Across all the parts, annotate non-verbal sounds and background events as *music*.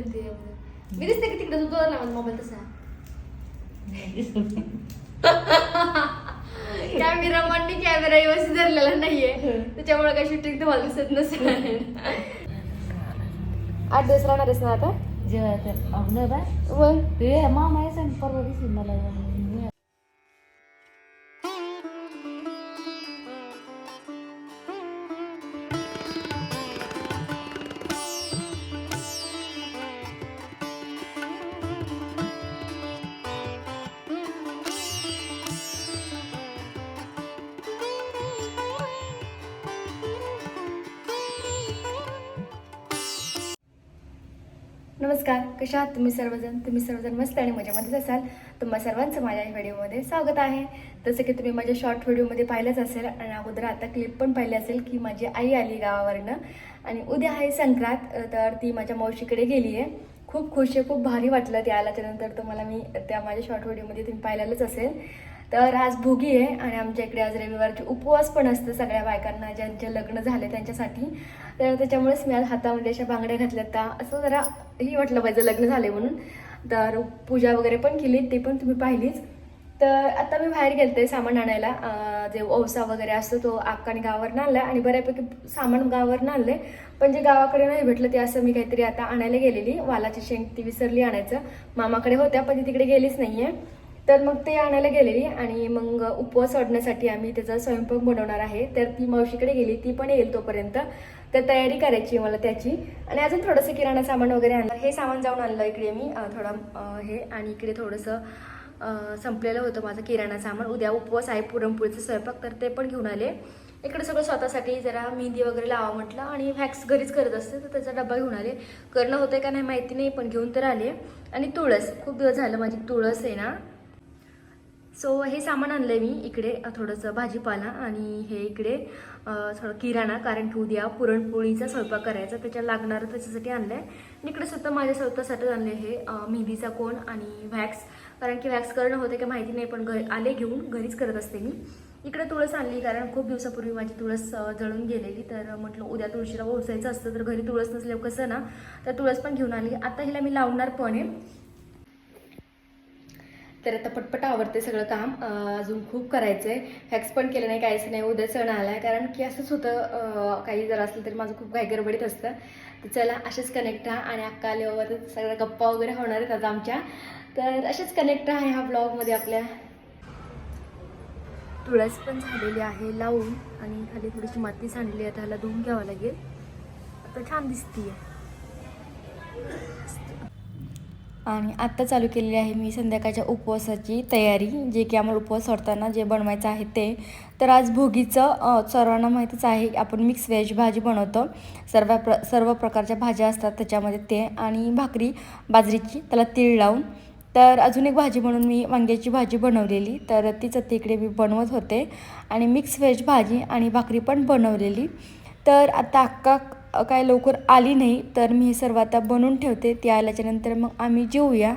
म्हणते मी दिसते की तिकडे तू दोन लावत मोबाईल तसा कॅमेरा मांडी कॅमेरा व्यवस्थित धरलेला नाहीये त्याच्यामुळे काही शूटिंग तुम्हाला दिसत नसेल आठ दिवस राहणारच ना आता जेवायचं आपलं बा मग ते मामा आहे सांग परवा दिवशी मला नमस्कार कशा आहात तुम्ही सर्वजण? तुम्ही सर्वजण मस्त आणि मजेमध्येच असाल? तुम्हा सर्वांचं माझ्या या व्हिडिओमध्ये स्वागत आहे. जसं की तुम्ही माझ्या शॉर्ट व्हिडिओमध्ये पाहिलंच असेल आणि अगोदर आता क्लिप पण पाहिली असेल की माझी आई आली गावावरनं आणि उद्या आहे संक्रांत तर ती माझ्या मावशीकडे गेली आहे. खूप खुश आहे खूप भारी वाटलं ते आल्याच्यानंतर तुम्हाला मी त्या माझ्या शॉर्ट व्हिडिओमध्ये तुम्ही पाहिलेलंच असेल. तर आज भोगी आहे आणि आमच्या इकडे आज रविवारचे उपवास पण असतं सगळ्या बायकांना ज्यांचे लग्न झाले त्यांच्यासाठी. तर त्याच्यामुळेच मी आज हातामध्ये अशा बांगड्या घातल्यात. त्या असं जरा ही वाटलं पाहिजे लग्न झाले म्हणून. तर पूजा वगैरे पण केली ते पण तुम्ही पाहिलीच. तर आता मी बाहेर गेलते सामान आणायला. जे औसा वगैरे असतो तो अक्काने गावावरनं आणला आणि बऱ्यापैकी सामान गावावरनं आणले पण जे गावाकडे नाही भेटलं ते असं मी काहीतरी आता आणायला गेलेली. वालाची शेंग ती विसरली आणायचं. मामाकडे होत्या पण ती तिकडे गेलीच नाहीये. तर मग ते आणायला गेलेली आणि मग उपवास सोडण्यासाठी आम्ही त्याचा स्वयंपाक बनवणार आहे. तर ती मावशीकडे गेली ती पण येईल तोपर्यंत. तर तयारी करायची आहे मला त्याची. आणि अजून थोडंसं किराणा सामान वगैरे आणलं. हे सामान जाऊन आणलं इकडे मी. थोडा थोडं हे. आणि इकडे थोडंसं संपलेलं होतं माझं किराणा सामान. उद्या उपवास आहे पुरणपोळीचं स्वयंपाक तर ते पण घेऊन आले. इकडे सगळं स्वतःसाठी जरा मेहंदी वगैरे लावा म्हटलं. आणि व्हॅक्स घरीच करत असते तर त्याचा डबा घेऊन आले. करणं होतंय का नाही माहिती नाही पण घेऊन तर आले. आणि तुळस. खूप दिवस झालं माझी तुळस आहे ना सो हे सामान आणलं आहे मी इकडे थोडंसं भाजीपाला आणि हे इकडे थोडं किराणा कारण की उद्या पुरणपोळीचा स्वयंपाक करायचा त्याच्या लागणारं त्याच्यासाठी आणलं आहे आणि इकडे सुद्धा माझ्या स्वतःसाठी आणले हे मेहंदीचा कोण आणि व्हॅक्स कारण की व्हॅक्स करणं होतं की माहिती नाही पण घर आले घेऊन घरीच करत असते मी. इकडे तुळस आणली कारण खूप दिवसापूर्वी माझी तुळस जळून गेलेली तर म्हटलं उद्या तुळशीला ओसायचं असतं तर घरी तुळस नसल्यावर कसं ना तर तुळस पण घेऊन आली. आता हिला मी लावणार पण आहे तर आता पटपट आवडते सगळं काम. अजून खूप करायचं आहे हॅक्स पण केलं नाही काहीच नाही. उद्या सण आला आहे कारण की असंच होतं काही जर असलं तरी माझं खूप काही गडबडीत असतं. तर चला असेच कनेक्ट राहा. आणि अक्का आल्यावर सगळ्या गप्पा वगैरे होणार आहेत आता आमच्या. तर असेच कनेक्ट राहा ह्या ब्लॉगमध्ये आपल्या. तुळस पण झालेली आहे लावून. आणि खाली थोडीशी माती सांडली आहे. त्याला धुवून घ्यावं लागेल. आता छान दिसतीये. आणि आत्ता चालू केलेली आहे मी संध्याकाळच्या उपवासाची तयारी जे की आम्हाला उपवास सोडताना जे बनवायचं आहे ते. तर आज भोगीचं सर्वांना माहितीच आहे आपण मिक्स व्हेज भाजी बनवतो. सर्व प्र सर्व प्रकारच्या भाज्या असतात त्याच्यामध्ये ते आणि भाकरी बाजरीची त्याला तीळ लावून. तर अजून एक भाजी म्हणून मी वांग्याची भाजी बनवलेली तर तीच तिकडे मी बनवत होते. आणि मिक्स व्हेज भाजी आणि भाकरी पण बनवलेली. तर आता अक्का काय लवकर आली नाही तर मी हे सर्व आता बनवून ठेवते. ती आल्याच्यानंतर मग आम्ही जेऊया.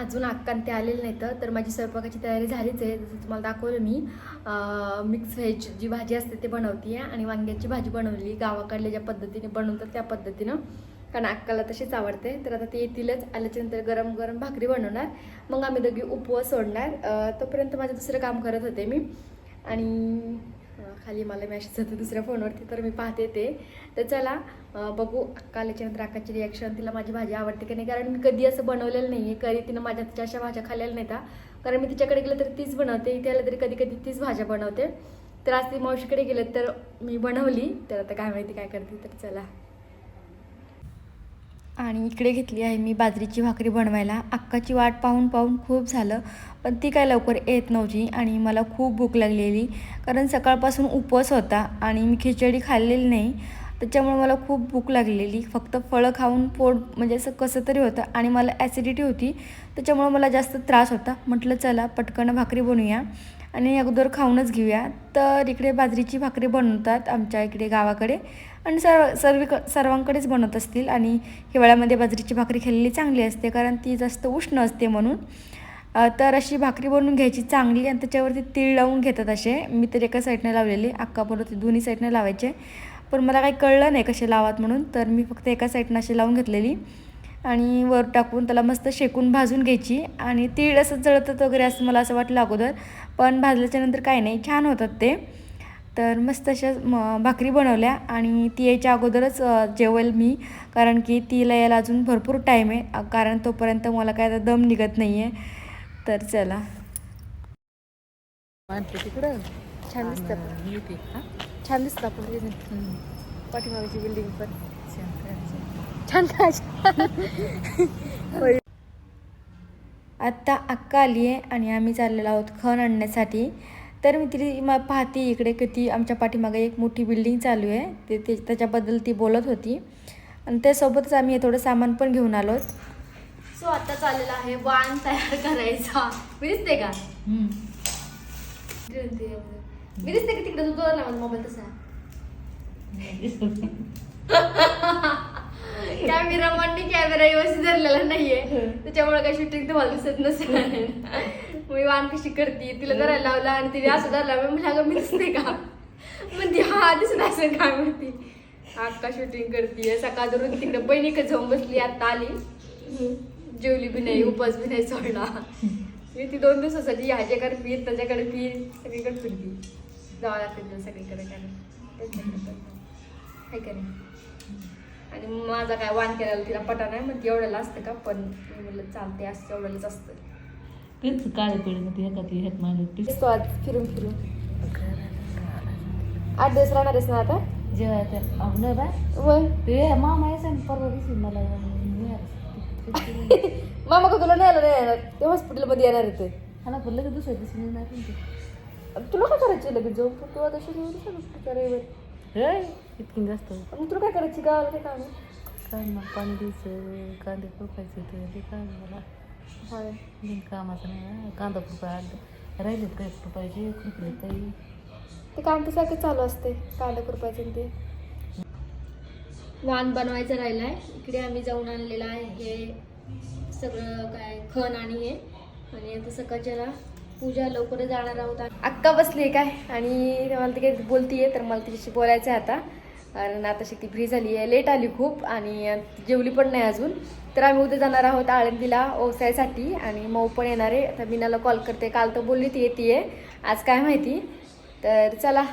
अजून अक्कान ते आलेले नाही तर माझी स्वयंपाकाची तयारी झालीच आहे. जसं तुम्हाला दाखवलं मी मिक्स व्हेज जी भाजी असते ते बनवते आणि वांग्याची भाजी बनवली गावाकडल्या ज्या पद्धतीने बनवतात त्या पद्धतीनं. कारण अक्काला तशीच आवडते. तर आता ते येतीलच आल्याच्यानंतर गरम गरम भाकरी बनवणार. मग आम्ही दोघी उपवास सोडणार. तोपर्यंत माझं दुसरं काम करत होते मी. आणि खाली मला मॅसेज जातो दुसऱ्या फोनवरती तर मी पाहते ते. तर चला बघू अक्का आल्याच्यानंतर अक्काची रिॲक्शन तिला माझी भाजी आवडते की नाही? कारण मी कधी असं बनवलेलं नाही आहे कधी तिनं माझ्या तिच्या अशा भाज्या खाल्लेल्या नाहीत कारण मी तिच्याकडे गेलं तर तीच बनवते. इथे आलं तरी कधी कधी तीच भाज्या बनवते. तर आज ती मावशीकडे गेलं तर मी बनवली. तर आता काय माहिती काय करते तर चला. आणि इकडे घेतली आहे मी बाजरीची भाकरी बनवायला. अक्काची वाट पाहून पाहून खूप झालं पण ती काय लवकर येत नव्हती आणि मला खूप भूक लागलेली. कारण सकाळपासून उपवास होता आणि मी खिचडी खाल्लेली नाही. त्याच्यामुळे मला खूप भूक लागलेली. फक्त फळं खाऊन पोट म्हणजे असं कसं तरी होतं आणि मला ॲसिडिटी होती. त्याच्यामुळे मला जास्त त्रास होता. म्हटलं चला पटकन भाकरी बनवूया. आणि अगोदर खाऊनच घेऊया. तर इकडे बाजरीची भाकरी बनवतात आमच्या इकडे गावाकडे. आणि सर्व सर्व सर्वांकडेच बनवत असतील आणि हिवाळ्यामध्ये बाजरीची भाकरी खाल्लेली चांगली असते कारण ती जास्त उष्ण असते म्हणून. तर अशी भाकरी बनवून घ्यायची चांगली आणि त्याच्यावरती तीळ लावून घेतात असे. मी तर एका साईडने लावलेली अक्का बरोबर दोन्ही साईडने लावायचे. पण मला काही कळलं नाही कसे लावात म्हणून तर मी फक्त एका साईडनं अशी लावून घेतलेली. आणि वर टाकून त्याला मस्त शेकून भाजून घ्यायची. आणि तीळ असं जळतात वगैरे असं मला असं वाटलं अगोदर पण भाजल्याच्या नंतर काही नाही छान होतात ते. तर मस्त अशा म भाकरी बनवल्या आणि ती यायच्या अगोदरच जेवेल मी. कारण की तिला यायला अजून भरपूर टाईम आहे. कारण तोपर्यंत मला काय आता दम निघत नाही आहे तर चला. तिकडं? छान दिसतं. हा? छान दिसतं आपण. पाठीमागची बिल्डिंग पण. *laughs* छान आत्ता अक्का आली आहे आणि आम्ही चाललेलो आहोत खण आणण्यासाठी. तर मी तिथे मा पाहते इकडे की ती आमच्या पाठीमागे एक मोठी बिल्डिंग चालू आहे. ते ते त्याच्याबद्दल ती बोलत होती. आणि त्यासोबतच आम्ही हे थोडं सामान पण घेऊन आलो. सो आता चाललेला आहे वाण तयार करायचा. मी दिसते का. मी दिसते की तिकडे? मोबाईल तसा *laughs* कॅमेरा मांडणी कॅमेरा व्यवस्थित धरलेला नाहीये. त्याच्यामुळे काही शूटिंग तुम्हाला दिसत नसेल. मी वाण कशी करते? तिला धरायला लावला आणि तिने असं धरला. मी म्हणलं अगं मी दिसते का? म्हणते हा दिसत असेल काय म्हणते? अक्का शूटिंग करते सकाळ धरून तिकडे बहिणीकडे जाऊन बसली आता आली. जेवली बी नाही उपास बी नाही सोडला. मी ती दोन दिवसासाठी ह्याच्याकडे पी त्याच्याकडे पी सगळीकडे फिरती. जावं लागते सगळीकडे काय करेन आणि माझा काय वाण केलेला तिला पटा नाही मग एवढ्याला असतं का? पण मी म्हणलं चालते असं एवढ्यालाच असतं. तेच काळे पिढी मध्ये एका ती ह्यात मागे दिसतो आज फिरून फिरून. आठ दिवस राहणारच ना आता? जेवायचं अगं बा मग ते मामा यायचं ना परवा दिवशी मला. *laughs* मामा का तुला नाही आलं नाही येणार? ते हॉस्पिटलमध्ये येणार आहे ते. हा ना पण लगेच दुसऱ्या दिवशी येणार ते. तुला काय करायची लगेच? जाऊन तू तू आता शनिवारी रविवारी हे, इतकी जास्त मग तुला काय करायची गावाला काय काम आहे? पाणी द्यायचं कांदे खुरपायचे ते ते काय मला हा. बिन कामाचं नाही. कांदा खुरपाय आलं राहिलेत काय खुरपायचे खुरपले काही ते काम तर सारखं चालू असते कांदा खुरपायचं आणि ते वाण बनवायचं राहिलं आहे इकडे आम्ही जाऊन आणलेलं आहे हे सगळं काय खण आणि हे आणि आता सकाळच्याला पूजा लवकर जाणार आहोत. अक्का बसली आहे काय? आणि मला ती काही बोलतीये तर मला तिच्याशी बोलायचं आहे आता. कारण आता ती फ्री झाली आहे लेट आली खूप आणि जेवली पण नाही अजून. तर आम्ही उद्या जाणार आहोत आळंदीला ओसायसाठी आणि मऊ पण येणार आहे. आता मीनाला कॉल करते. काल तर बोलली ती येते आज काय माहिती? तर चला.